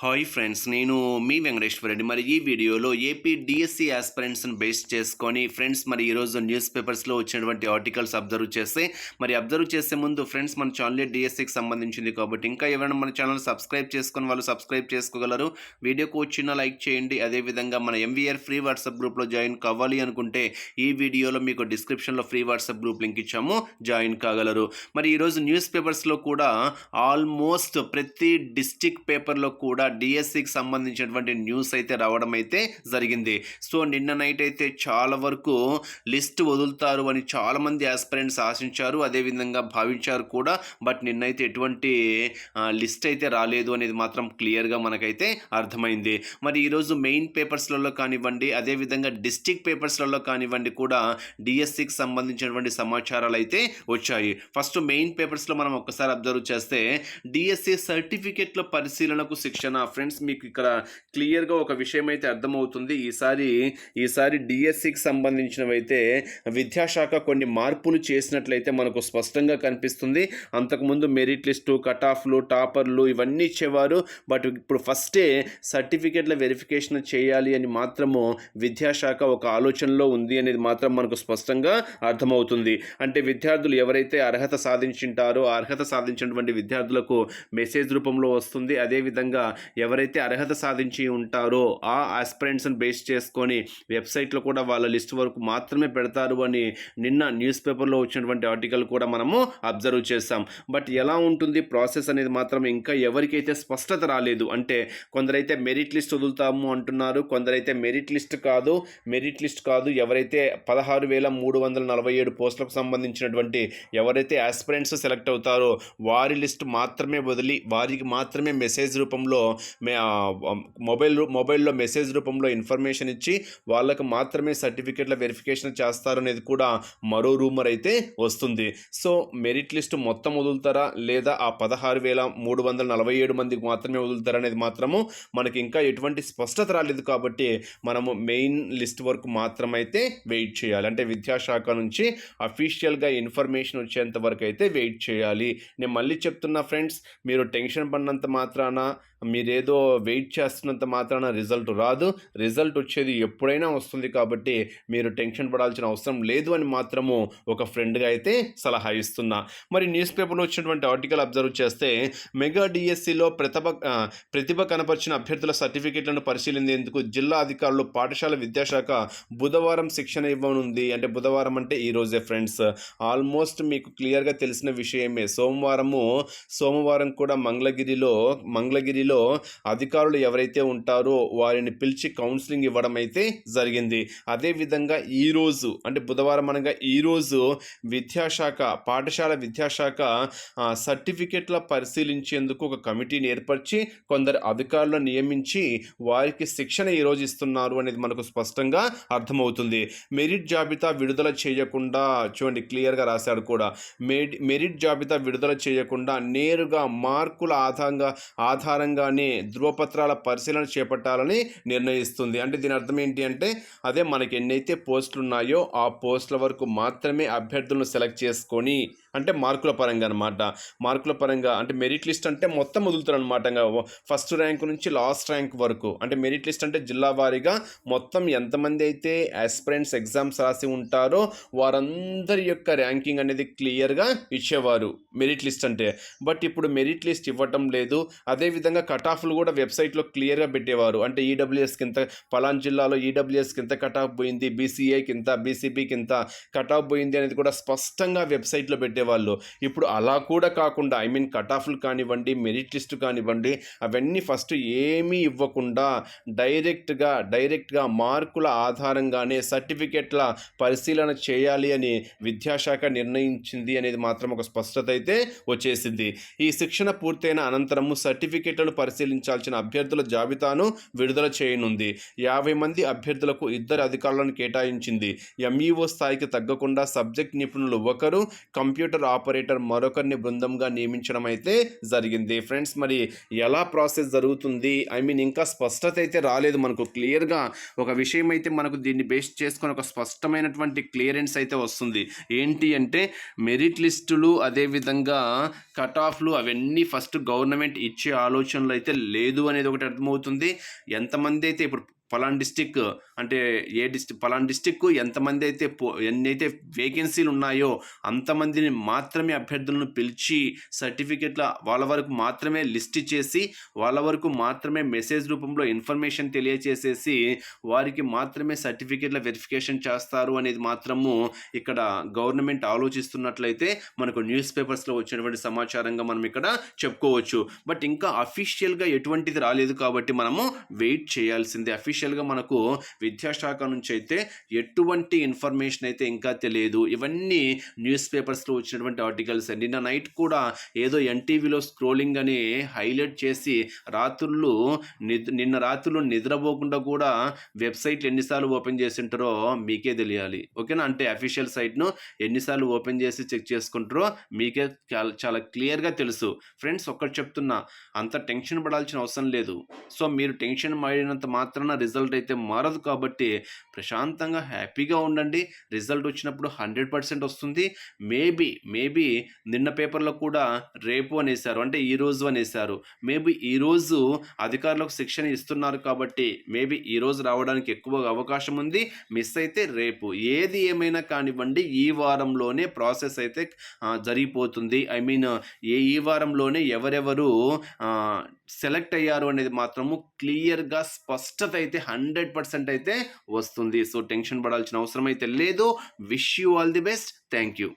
Hi friends నేను మీ వెంకటేశ్వర రెడ్డి. మరి ఈ వీడియోలో ఏపీ డిఎస్సి ఆస్పిరెంట్స్ని బేస్ చేసుకొని ఫ్రెండ్స్ మరి ఈరోజు న్యూస్ పేపర్స్లో వచ్చినటువంటి ఆర్టికల్స్ అబ్జర్వ్ చేస్తే మరి అబ్జర్వ్ చేసే ముందు ఫ్రెండ్స్ మన ఛానల్ డిఎస్సికి సంబంధించింది కాబట్టి ఇంకా ఎవరైనా మన ఛానల్ సబ్స్క్రైబ్ చేసుకొని వాళ్ళు సబ్స్క్రైబ్ చేసుకోగలరు. వీడియోకు వచ్చిన లైక్ చేయండి. అదేవిధంగా మన ఎంవీఆర్ ఫ్రీ వాట్సాప్ గ్రూప్లో జాయిన్ కావాలి అనుకుంటే ఈ వీడియోలో మీకు డిస్క్రిప్షన్లో ఫ్రీ వాట్సాప్ గ్రూప్ లింక్ ఇచ్చాము. జాయిన్ కాగలరు. మరి ఈరోజు న్యూస్ పేపర్స్లో కూడా ఆల్మోస్ట్ ప్రతి డిస్టిక్ పేపర్లో కూడా డిఎస్సికి సంబంధించినటువంటి న్యూస్ అయితే రావడం అయితే జరిగింది. సో నిన్న నైట్ అయితే చాలా వరకు లిస్ట్ వదులుతారు అని చాలామంది ఆస్పిరెంట్స్ ఆశించారు. అదేవిధంగా భావించారు కూడా. బట్ నిన్నైతే ఎటువంటి లిస్ట్ అయితే రాలేదు అనేది మాత్రం క్లియర్గా మనకైతే అర్థమైంది. మరి ఈరోజు మెయిన్ పేపర్స్లలో కానివ్వండి అదేవిధంగా డిస్టిక్ పేపర్స్లలో కానివ్వండి కూడా డిఎస్సికి సంబంధించినటువంటి సమాచారాలు అయితే వచ్చాయి. ఫస్ట్ మెయిన్ పేపర్స్లో మనం ఒక్కసారి అబ్జర్వ్ చేస్తే డిఎస్సి సర్టిఫికెట్ల పరిశీలనకు శిక్షణ ఫ్రెండ్స్ మీకు ఇక్కడ క్లియర్గా ఒక విషయం అయితే అర్థమవుతుంది. ఈసారి ఈసారి డిఎస్సికి సంబంధించినవైతే విద్యాశాఖ కొన్ని మార్పులు చేసినట్లయితే మనకు స్పష్టంగా కనిపిస్తుంది. అంతకుముందు మెరిట్ లిస్టు కట్ ఆఫ్లు టాపర్లు ఇవన్నీ ఇచ్చేవారు. బట్ ఇప్పుడు ఫస్టే సర్టిఫికెట్ల వెరిఫికేషన్ చేయాలి అని మాత్రము విద్యాశాఖ ఒక ఆలోచనలో ఉంది అనేది మాత్రం మనకు స్పష్టంగా అర్థమవుతుంది. అంటే విద్యార్థులు ఎవరైతే అర్హత సాధించింటారో అర్హత సాధించినటువంటి విద్యార్థులకు మెసేజ్ రూపంలో వస్తుంది. అదేవిధంగా ఎవరైతే అర్హత సాధించి ఉంటారో ఆ ఆస్పిరెంట్స్ని బేస్ చేసుకొని వెబ్సైట్లో కూడా వాళ్ళ లిస్ట్ వరకు మాత్రమే పెడతారు అని నిన్న న్యూస్ పేపర్లో వచ్చినటువంటి ఆర్టికల్ కూడా మనము అబ్జర్వ్ చేస్తాం బట్ ఎలా ఉంటుంది ప్రాసెస్ అనేది మాత్రం ఇంకా ఎవరికైతే స్పష్టత రాలేదు అంటే కొందరైతే మెరిట్ లిస్ట్ వదులుతాము అంటున్నారు కొందరైతే మెరిట్ లిస్ట్ కాదు మెరిట్ లిస్ట్ కాదు ఎవరైతే పదహారు వేల మూడు వందల నలభై ఏడు పోస్టులకు సంబంధించినటువంటి ఎవరైతే ఆస్పిరెంట్స్ సెలెక్ట్ అవుతారో వారి లిస్ట్ మాత్రమే వదిలి వారికి మాత్రమే మెసేజ్ రూపంలో మొబైల్ రూ- మొబైల్లో మెసేజ్ రూపంలో ఇన్ఫర్మేషన్ ఇచ్చి వాళ్ళకు మాత్రమే సర్టిఫికెట్ల వెరిఫికేషన్ చేస్తారనేది కూడా మరో రూమర్ అయితే వస్తుంది. సో మెరిట్ లిస్ట్ మొత్తం వదులుతారా? లేదా ఆ పదహారు వేల మూడు వందల నలభై ఏడు మందికి మాత్రమే వదులుతారా అనేది మాత్రము మనకి ఇంకా ఎటువంటి స్పష్టత రాలేదు కాబట్టి మనము మెయిన్ లిస్ట్ వరకు మాత్రమైతే వెయిట్ చేయాలి. అంటే విద్యాశాఖ నుంచి అఫీషియల్గా ఇన్ఫర్మేషన్ వచ్చేంత వరకు అయితే వెయిట్ చేయాలి. నేను మళ్ళీ చెప్తున్నా ఫ్రెండ్స్ మీరు టెన్షన్ పడినంత మాత్రాన మీరేదో వెయిట్ చేస్తున్నంత మాత్రాన రిజల్ట్ రాదు. రిజల్ట్ వచ్చేది ఎప్పుడైనా వస్తుంది కాబట్టి మీరు టెన్షన్ పడాల్సిన అవసరం లేదు అని మాత్రము ఒక ఫ్రెండ్గా అయితే సలహా ఇస్తున్నా. మరి న్యూస్ పేపర్లో వచ్చినటువంటి ఆర్టికల్ అబ్జర్వ్ చేస్తే మెగా డిఎస్సిలో ప్రతిభ ప్రతిభ కనపరిచిన అభ్యర్థుల సర్టిఫికెట్లను పరిశీలించేందుకు జిల్లా అధికారులు పాఠశాల విద్యాశాఖ బుధవారం శిక్షణ ఇవ్వనుంది. అంటే బుధవారం అంటే ఈరోజే ఫ్రెండ్స్. ఆల్మోస్ట్ మీకు క్లియర్గా తెలిసిన విషయమే. సోమవారము సోమవారం కూడా మంగళగిరిలో మంగళగిరిలో అధికారులు ఎవరైతే ఉంటారో వారిని పిలిచి కౌన్సిలింగ్ ఇవ్వడం అయితే జరిగింది. అదేవిధంగా ఈరోజు అంటే బుధవారం అనగా ఈరోజు విద్యాశాఖ పాఠశాల విద్యాశాఖ సర్టిఫికెట్ల పరిశీలించేందుకు ఒక కమిటీని ఏర్పరిచి కొందరు అధికారులను నియమించి వారికి శిక్షణ ఈరోజు ఇస్తున్నారు అనేది మనకు స్పష్టంగా అర్థమవుతుంది. మెరిట్ జాబితా విడుదల చేయకుండా చూడండి క్లియర్గా రాశాడు కూడా మెరిట్ జాబితా విడుదల చేయకుండా నేరుగా మార్కుల ఆధారంగా ఆధారంగానే ధృవపత్రాల పరిశీలన చేపట్టాలని నిర్ణయిస్తుంది. అంటే దీని అర్థం ఏంటి అంటే అదే మనకి ఎన్నైతే పోస్టులు ఉన్నాయో ఆ పోస్టుల వరకు మాత్రమే అభ్యర్థులను సెలెక్ట్ చేసుకొని అంటే మార్కుల పరంగా అనమాట మార్కుల పరంగా అంటే మెరిట్ లిస్ట్ అంటే మొత్తం వదులుతారు అనమాట ఫస్ట్ ర్యాంక్ నుంచి లాస్ట్ ర్యాంక్ వరకు. అంటే మెరిట్ లిస్ట్ అంటే జిల్లా వారీగా మొత్తం ఎంతమంది అయితే ఆస్పిరెంట్స్ ఎగ్జామ్స్ రాసి ఉంటారో వారందరి యొక్క ర్యాంకింగ్ అనేది క్లియర్గా ఇచ్చేవారు మెరిట్ లిస్ట్ అంటే. బట్ ఇప్పుడు మెరిట్ లిస్ట్ ఇవ్వటం లేదు. అదేవిధంగా కట్ ఆఫ్లు కూడా వెబ్సైట్లో క్లియర్గా పెట్టేవారు. అంటే ఈడబ్ల్యూఎస్కి ఇంత పలాన్ జిల్లాలో ఈడబ్ల్యూఎస్కి ఇంత కట్ ఆఫ్ పోయింది. బీసీఏ ఇంత బీసీబీకి ఇంత కట్ ఆఫ్ పోయింది అనేది కూడా స్పష్టంగా వెబ్సైట్లో పెట్టేవాళ్ళు ఇప్పుడు అలా కూడా కాకుండా ఐ మీన్ కట్ ఆఫ్లు కానివ్వండి మెరిట్ లిస్ట్ కానివ్వండి అవన్నీ ఫస్ట్ ఏమీ ఇవ్వకుండా డైరెక్ట్గా డైరెక్ట్గా మార్కుల ఆధారంగానే సర్టిఫికెట్ల పరిశీలన చేయాలి అని విద్యాశాఖ నిర్ణయించింది అనేది మాత్రం ఒక స్పష్టత అయితే వచ్చేసింది. ఈ శిక్షణ పూర్తయిన అనంతరము సర్టిఫికెట్లను పరిశీలించాల్సిన అభ్యర్థుల జాబితాను విడుదల చేయనుంది. యాభై మంది అభ్యర్థులకు ఇద్దరు అధికారులను కేటాయించింది. ఎంఈఓ స్థాయికి తగ్గకుండా సబ్జెక్ట్ నిపుణులు ఒకరు కంప్యూటర్ కంప్యూటర్ ఆపరేటర్ మరొకరిని బృందంగా నియమించడం అయితే జరిగింది. ఫ్రెండ్స్ మరి ఎలా ప్రాసెస్ జరుగుతుంది? ఐ మీన్ ఇంకా స్పష్టత అయితే రాలేదు మనకు. క్లియర్గా ఒక విషయం అయితే మనకు దీన్ని బేస్ చేసుకొని ఒక స్పష్టమైనటువంటి క్లియరెన్స్ అయితే వస్తుంది. ఏంటి అంటే మెరిట్ లిస్టులు అదేవిధంగా కట్ ఆఫ్లు అవన్నీ ఫస్ట్ గవర్నమెంట్ ఇచ్చే ఆలోచనలు అయితే లేదు అనేది ఒకటి అర్థమవుతుంది. ఎంతమంది అయితే ఇప్పుడు పలాన్ డిస్టిక్ అంటే ఏ డిస్టిక్ పలాన్ డిస్టిక్ ఎంతమంది అయితే పో ఎన్నైతే వేకెన్సీలు ఉన్నాయో అంతమందిని మాత్రమే అభ్యర్థులను పిలిచి సర్టిఫికెట్ల వాళ్ళ వరకు మాత్రమే లిస్ట్ చేసి వాళ్ళ వరకు మాత్రమే మెసేజ్ రూపంలో ఇన్ఫర్మేషన్ తెలియచేసేసి వారికి మాత్రమే సర్టిఫికెట్ల వెరిఫికేషన్ చేస్తారు అనేది మాత్రము ఇక్కడ గవర్నమెంట్ ఆలోచిస్తున్నట్లయితే మనకు న్యూస్ పేపర్స్లో వచ్చినటువంటి సమాచారంగా మనం ఇక్కడ చెప్పుకోవచ్చు. బట్ ఇంకా అఫీషియల్గా ఎటువంటిది రాలేదు కాబట్టి మనము వెయిట్ చేయాల్సిందే. అఫీషియల్గా మనకు విద్యాశాఖ నుంచి అయితే ఎటువంటి ఇన్ఫర్మేషన్ అయితే ఇంకా తెలియదు. ఇవన్నీ న్యూస్ పేపర్స్లో వచ్చినటువంటి ఆర్టికల్స్ నిన్న నైట్ కూడా ఏదో ఎన్టీవీలో స్క్రోలింగ్ అని హైలైట్ చేసి రాత్రులు నిద్ర నిన్న రాత్రులు నిద్రపోకుండా కూడా వెబ్సైట్లు ఎన్నిసార్లు ఓపెన్ చేసి ఉంటారో మీకే తెలియాలి. ఓకేనా? అంటే అఫీషియల్ సైట్ను ఎన్నిసార్లు ఓపెన్ చేసి చెక్ చేసుకుంటారో మీకే చాలా చాలా క్లియర్గా తెలుసు. ఫ్రెండ్స్ ఒక్కటి చెప్తున్నా అంత టెన్షన్ పడాల్సిన అవసరం లేదు. సో మీరు టెన్షన్ పడినంత మాత్రాన రిజల్ట్ అయితే మారదు కాబట్టి ప్రశాంతంగా హ్యాపీగా ఉండండి. రిజల్ట్ వచ్చినప్పుడు హండ్రెడ్ పర్సెంట్ వస్తుంది. మేబీ మేబీ నిన్న పేపర్లో కూడా రేపు అనేసారు అంటే ఈ రోజు అనేసారు మేబీ ఈరోజు అధికారులకు శిక్షణ ఇస్తున్నారు కాబట్టి మేబీ ఈరోజు రావడానికి ఎక్కువ అవకాశం ఉంది. మిస్ అయితే రేపు. ఏది ఏమైనా కానివ్వండి ఈ వారంలోనే ప్రాసెస్ అయితే జరిగిపోతుంది. ఐ మీన్ ఏ ఈ వారంలోనే ఎవరెవరు సెలెక్ట్ అయ్యారు అనేది మాత్రము క్లియర్గా స్పష్టత అయితే అయితే హండ్రెడ్ పర్సెంట్ అయితే వస్తుంది. సో టెన్షన్ పడాల్సిన అవసరం అయితే లేదు. Wish you all the best thank you